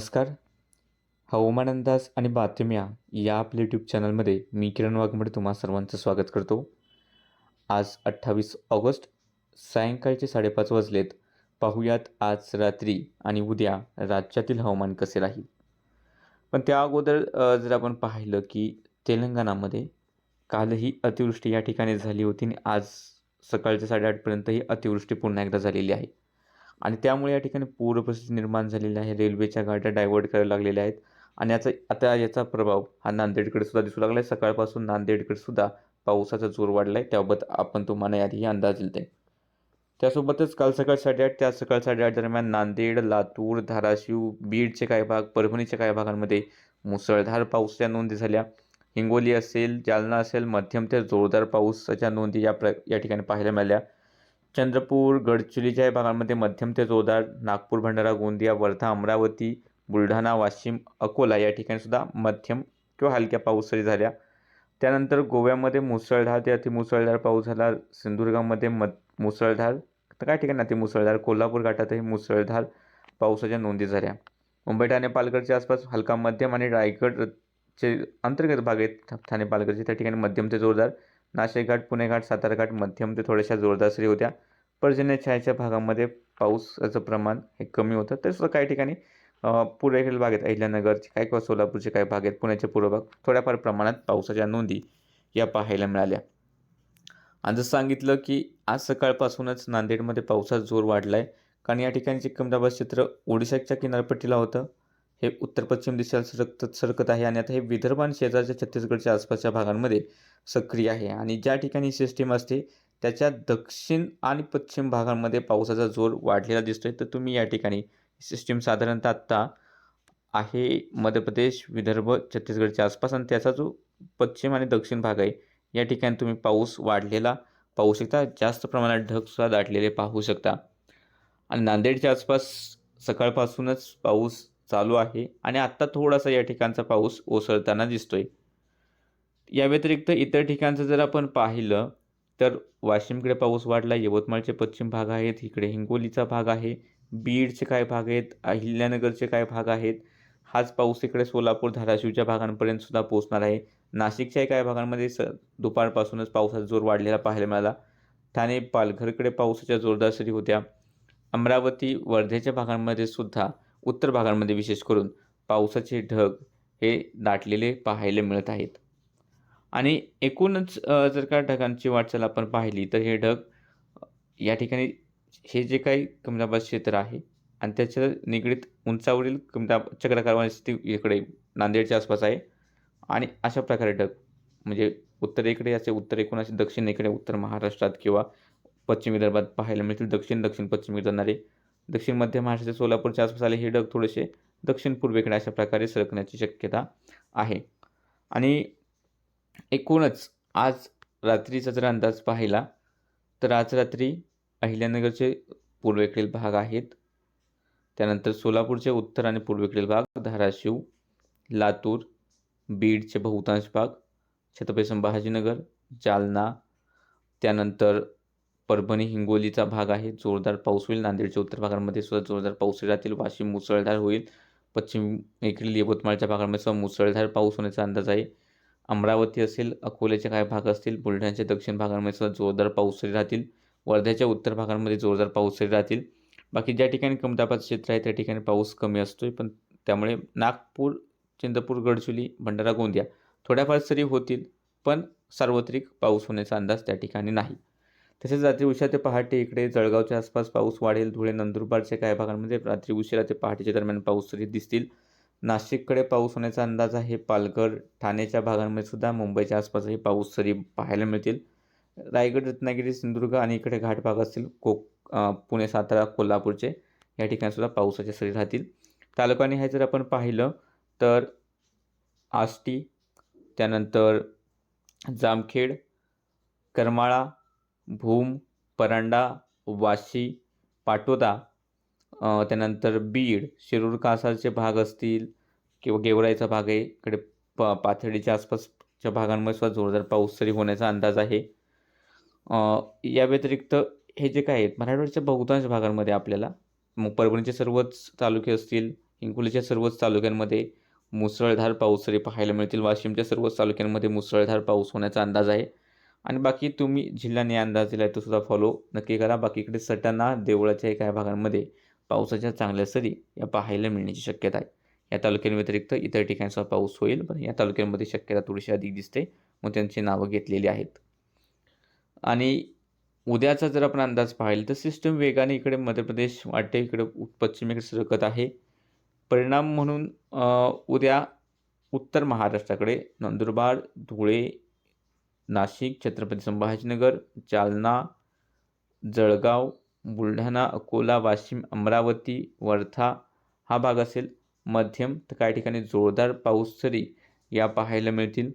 नमस्कार. हवामान अंदाज आणि बातम्या या आपल्या यूट्यूब चॅनलमध्ये मी किरण वाघमडे तुम्हा सर्वांचं स्वागत करतो. आज अठ्ठावीस ऑगस्ट सायंकाळचे साडेपाच वाजलेत. पाहूयात आज रात्री आणि उद्या राज्यातील हवामान कसे राहील? पण त्या अगोदर जर आपण पाहिलं की तेलंगणामध्ये कालही अतिवृष्टी या ठिकाणी झाली होती आणि आज सकाळच्या साडेआठपर्यंतही अतिवृष्टी पुन्हा एकदा झालेली आहे. आणि त्यामुळे या ठिकाणी पूर परिस्थिती निर्माण झालेली आहे. रेल्वेच्या गाड्या डायव्हर्ट करायला लागलेल्या आहेत. आणि याचा आता याचा प्रभाव हा नांदेडकडे सुद्धा दिसू लागला आहे सकाळपासून नांदेडकडे सुद्धा पावसाचा जोर वाढला आहे त्याबाबत आपण तुम्हाला याआधी अंदाज दिले आहे त्यासोबतच काल सकाळ साडेआठ त्या सकाळ साडेआठ दरम्यान नांदेड लातूर धाराशिव बीडचे काही भाग परभणीच्या काही भागांमध्ये मुसळधार पावसाच्या नोंदी झाल्या. हिंगोली असेल जालना असेल मध्यम ते जोरदार पाऊसाच्या नोंदी या प्र या ठिकाणी पाहायला मिळाल्या. चंद्रपूर गडचिरोलीच्या या भागांमध्ये मध्यम ते जोरदार नागपूर भंडारा गोंदिया वर्धा अमरावती बुलढाणा वाशिम अकोला या ठिकाणीसुद्धा मध्यम किंवा हलक्या पावसाळी झाल्या. त्यानंतर गोव्यामध्ये मुसळधार ते अतिमुसळधार पाऊस झाला. सिंधुदुर्गामध्ये म मुसळधार तर काही ठिकाणी अतिमुसळधार. कोल्हापूर घाटातही मुसळधार पावसाच्या नोंदी झाल्या. मुंबई ठाणे पालघरच्या आसपास हलका मध्यम आणि रायगडचे अंतर्गत भाग आहेत. ठाणे पालघरचे त्या ठिकाणी मध्यम ते जोरदार. नाशिक घाट पुणे घाट सातारा घाट मध्यम ते थोड्याशा जोरदार सरी होत्या. पर्जन्य छायाच्या भागामध्ये पाऊसाचं प्रमाण हे कमी होतं. तर सुद्धा काही ठिकाणी अ, पूर्वेकडील भाग आहेत. अहिल्यानगरचे काही किंवा सोलापूरचे काही भाग आहेत. पुण्याचे पूर्व भाग थोड्याफार प्रमाणात पावसाच्या नोंदी या पाहायला मिळाल्या. आणि जसं सांगितलं की आज सकाळपासूनच नांदेडमध्ये पावसाचा जोर वाढला आहे कारण या ठिकाणचे कमदाबाद क्षेत्र ओडिशाच्या किनारपट्टीला होतं. हे उत्तर पश्चिम दिशेला सरकत सरकत आहे आणि आता हे विदर्भ आणि शेजारच्या छत्तीसगडच्या आसपासच्या भागांमध्ये सक्रिय आहे. आणि ज्या ठिकाणी सिस्टीम असते त्याच्या दक्षिण आणि पश्चिम भागांमध्ये पावसाचा जोर वाढलेला दिसतोय. तर तुम्ही या ठिकाणी सिस्टीम साधारणतः आत्ता आहे मध्य प्रदेश विदर्भ छत्तीसगडच्या आसपास आणि त्याचा जो पश्चिम आणि दक्षिण भाग आहे या ठिकाणी तुम्ही पाऊस वाढलेला पाहू शकता. जास्त प्रमाणात ढगसुद्धा दाटलेले पाहू शकता. आणि नांदेडच्या आसपास सकाळपासूनच पाऊस चालू आहे आणि आत्ता थोडासा या ठिकाणचा पाऊस ओसरताना दिसतोय. या व्यतिरिक्त इतर ठिकाणचं जर आपण पाहिलं तर वाशिमकडे पाऊस वाढला यवतमाळचे पश्चिम भाग आहेत इकडे हिंगोलीचा भाग आहे बीडचे काय भाग आहेत अहिल्यानगरचे काय भाग आहेत हाच पाऊस इकडे सोलापूर धाराशिवच्या भागांपर्यंत सुद्धा पोहोचणार आहे. नाशिकच्याही काही भागांमध्ये स दुपारपासूनच पावसाचा जोर वाढलेला पाहायला मिळाला. ठाणे पालघरकडे पावसाच्या जोरदार सरी होत्या. अमरावती वर्धेच्या भागांमध्ये सुद्धा उत्तर भागांमध्ये विशेष करून पावसाचे ढग हे दाटलेले पाहायला मिळत आहेत. आणि एकूणच जर का ढगांची वाटचाल आपण पाहिली तर हे ढग या ठिकाणी हे जे काही कमदाबाद क्षेत्र आहे आणि त्याच्या निगडीत उंचावरील कमदाब चक्राकार स्थिती इकडे नांदेडच्या आसपास आहे आणि अशा प्रकारे ढग म्हणजे उत्तरेकडे असे उत्तर एकूण असे दक्षिणेकडे उत्तर महाराष्ट्रात किंवा पश्चिम विदर्भात पाहायला मिळतील. दक्षिण दक्षिण पश्चिम जाणारे दक्षिण मध्य महाराष्ट्राच्या सोलापूरच्या आसपास आले हे ढग थोडेसे दक्षिण पूर्वेकडे अशा प्रकारे सरकण्याची शक्यता आहे. आणि एकूणच आज रात्रीचा जर अंदाज पाहिला तर आज रात्री अहिल्यानगरचे पूर्वेकडील भाग आहेत. त्यानंतर सोलापूरचे उत्तर आणि पूर्वेकडील भाग धाराशिव लातूर बीडचे बहुतांश भाग छत्रपती संभाजीनगर जालना त्यानंतर परभणी हिंगोलीचा भाग आहे. जोरदार पाऊस होईल. नांदेडच्या उत्तर भागांमध्ये सुद्धा जोरदार पाऊस राहतील वाशिम मुसळधार होईल. पश्चिम इकडील यवतमाळच्या भागांमध्ये सुद्धा मुसळधार पाऊस होण्याचा अंदाज आहे. अमरावती असेल अकोल्याचे काही भाग असतील बुलढाण्याच्या दक्षिण भागांमध्ये सुद्धा जोरदार पाऊसरी राहतील. वर्ध्याच्या उत्तर भागांमध्ये जोरदार पाऊसरी राहतील. बाकी ज्या ठिकाणी कमी दाबाचं क्षेत्र आहे त्या ठिकाणी पाऊस कमी असतोय. पण त्यामुळे नागपूर चंद्रपूर गडचुली भंडारा गोंदिया थोड्याफार सरी होतील पण सार्वत्रिक पाऊस होण्याचा अंदाज त्या ठिकाणी नाही. तसेच रात्री उशिरा ते पहाटे इकडे जळगावच्या आसपास पाऊस वाढेल. धुळे नंदुरबारच्या काही भागांमध्ये रात्री उशिरा ते पहाटेच्या दरम्यान पाऊस सरी दिसतील. नाशिककडे पाऊस होण्याचा अंदाज आहे. पालघर ठाण्याच्या भागांमध्ये सुद्धा मुंबईच्या आसपासही पाऊस सरी पाहायला मिळतील. रायगड रत्नागिरी सिंधुदुर्ग आणि इकडे घाट भाग असतील कोक पुणे सातारा कोल्हापूरचे. या ठिकाणी सुद्धा पावसाच्या सरी राहतील. तालुकाने हे जर आपण पाहिलं तर आष्टी त्यानंतर जामखेड करमाळा भूम परांडा वाशी पाटोदा त्यानंतर बीड शिरूर कासारचे भाग असतील किंवा गेवराईचा भाग आहे. इकडे प पाथर्डीच्या आसपासच्या भागांमध्ये सुद्धा जोरदार पाऊस सरी होण्याचा अंदाज आहे. या व्यतिरिक्त हे जे काय आहेत मराठवाड्याच्या बहुतांश भागांमध्ये आपल्याला मग परभणीचे सर्वच तालुके असतील हिंगोलीच्या सर्वच तालुक्यांमध्ये मुसळधार पाऊस तरी पाहायला मिळतील. वाशिमच्या सर्वच तालुक्यांमध्ये मुसळधार पाऊस होण्याचा अंदाज आहे. आणि बाकी तुम्ही जिल्ह्याने अंदाज दिला आहे तो सुद्धा फॉलो नक्की करा. बाकीकडे सटाणा देवळाच्या काही भागांमध्ये पावसाच्या चांगल्या सरी या पाहायला मिळण्याची शक्यता आहे. या तालुक्यांव्यतिरिक्त इतर ठिकाणचा पाऊस होईल पण या तालुक्यांमध्ये शक्यता थोडीशी अधिक दिसते मग त्यांची नावं घेतलेली आहेत. आणि उद्याचा जर आपण अंदाज पाहिला तर सिस्टम वेगाने इकडे मध्य प्रदेश वाटते इकडे पश्चिमेकडे सरकत आहे. परिणाम म्हणून उद्या उत्तर महाराष्ट्राकडे नंदुरबार धुळे नाशिक छत्रपती संभाजीनगर जालना जळगाव बुलढाणा अकोला वाशिम अमरावती वर्धा हा भाग असेल. मध्यम तर काही ठिकाणी जोरदार पाऊस सरी या पाहायला मिळतील.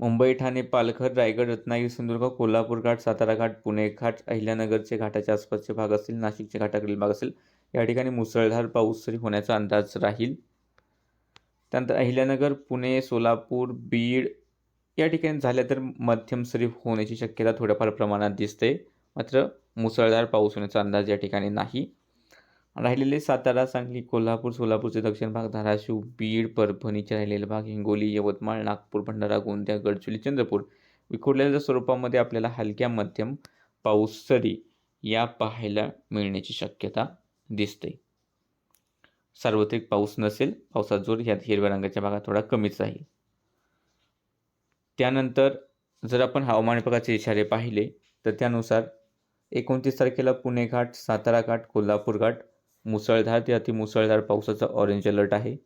मुंबई ठाणे पालघर रायगड रत्नागिरी सिंधुदुर्ग कोल्हापूर घाट सातारा घाट पुणे घाट अहिल्यानगरचे घाटाच्या आसपासचे भाग असतील नाशिकचे घाटाकडील भाग असेल. या ठिकाणी मुसळधार पाऊस सरी होण्याचा अंदाज राहील. त्यानंतर अहिल्यानगर पुणे सोलापूर बीड या ठिकाणी झाल्या तर मध्यम सरी होण्याची शक्यता थोड्याफार प्रमाणात दिसते. मात्र मुसळधार पाऊस होण्याचा अंदाज या ठिकाणी नाही. राहिलेले सातारा सांगली कोल्हापूर सोलापूरचे दक्षिण भाग धाराशिव बीड परभणीचे राहिलेले भाग हिंगोली यवतमाळ नागपूर भंडारा गोंदिया गडचिरोली चंद्रपूर विखुरलेल्या स्वरूपामध्ये आपल्याला हलक्या मध्यम पाऊस सरी या पाहायला मिळण्याची शक्यता दिसते. सार्वत्रिक पाऊस नसेल पावसाचा जोर ह्यात हिरव्या रंगाच्या भागात थोडा कमीच राहील. त्यानंतर जर आपण हवामान विभागाचे इशारे पाहिले तर त्यानुसार एकोणतीस तारखेला पुणे घाट सातारा घाट कोल्हापूर घाट मुसळधार ते अतिमुसळधार पावसाचा ऑरेंज अलर्ट आहे.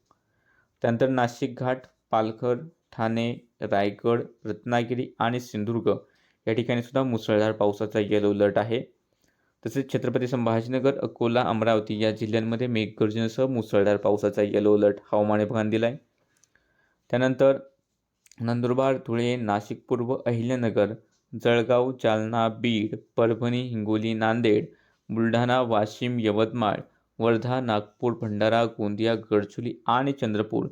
त्यानंतर नाशिक घाट पालघर ठाणे रायगड रत्नागिरी आणि सिंधुदुर्ग या ठिकाणी सुद्धा मुसळधार पावसाचा येलो अलर्ट आहे. तसेच छत्रपती संभाजीनगर अकोला अमरावती या जिल्ह्यांमध्ये मेघगर्जनेसह मुसळधार पावसाचा येलो अलर्ट हवामान विभागाने दिला आहे त्यानंतर नंदुरबार धुळे नाशिक पूर्व अहिल्यानगर जळगाव जालना बीड परभणी हिंगोली नांदेड बुलढाणा वाशिम यवतमाळ वर्धा नागपूर भंडारा गोंदिया गडचुली आणि चंद्रपूर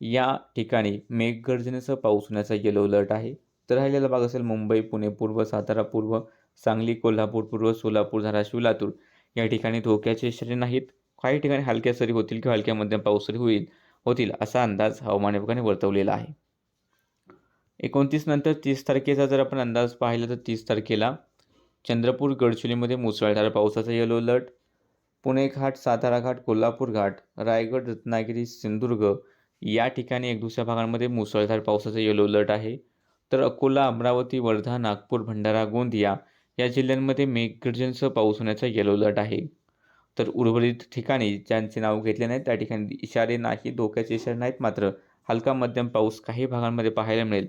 या ठिकाणी मेघगर्जनेसह पाऊस होण्याचा येलो अलर्ट आहे. तर राहिलेला भाग असेल मुंबई पुणे पूर्व सातारा पूर्व सांगली कोल्हापूर पूर्व सोलापूर धाराशिव लातूर. या ठिकाणी धोक्याचे श्रेणी नाहीत. काही ठिकाणी हलक्या सरी होतील किंवा हलक्या मध्यम पाऊस सरी होईल होतील असा अंदाज हवामान विभागाने वर्तवलेला आहे. एकोणतीस नंतर तीस तारखेचा जर आपण अंदाज पाहिला तर तीस तारखेला चंद्रपूर गडचिरोलीमध्ये मुसळधार पावसाचा येलो अलर्ट पुणे घाट सातारा घाट कोल्हापूर घाट रायगड रत्नागिरी सिंधुदुर्ग या ठिकाणी एक दुसऱ्या भागांमध्ये मुसळधार पावसाचा येलो अलर्ट आहे. तर अकोला अमरावती वर्धा नागपूर भंडारा गोंदिया या जिल्ह्यांमध्ये मेघगर्जनसह पाऊस होण्याचा येलो अलर्ट आहे. तर उर्वरित ठिकाणी ज्यांचे नाव घेतले नाहीत त्या ठिकाणी इशारे नाही धोक्याचे इशारे नाहीत मात्र हलका मध्यम पाऊस काही भागांमध्ये पाहायला मिळेल.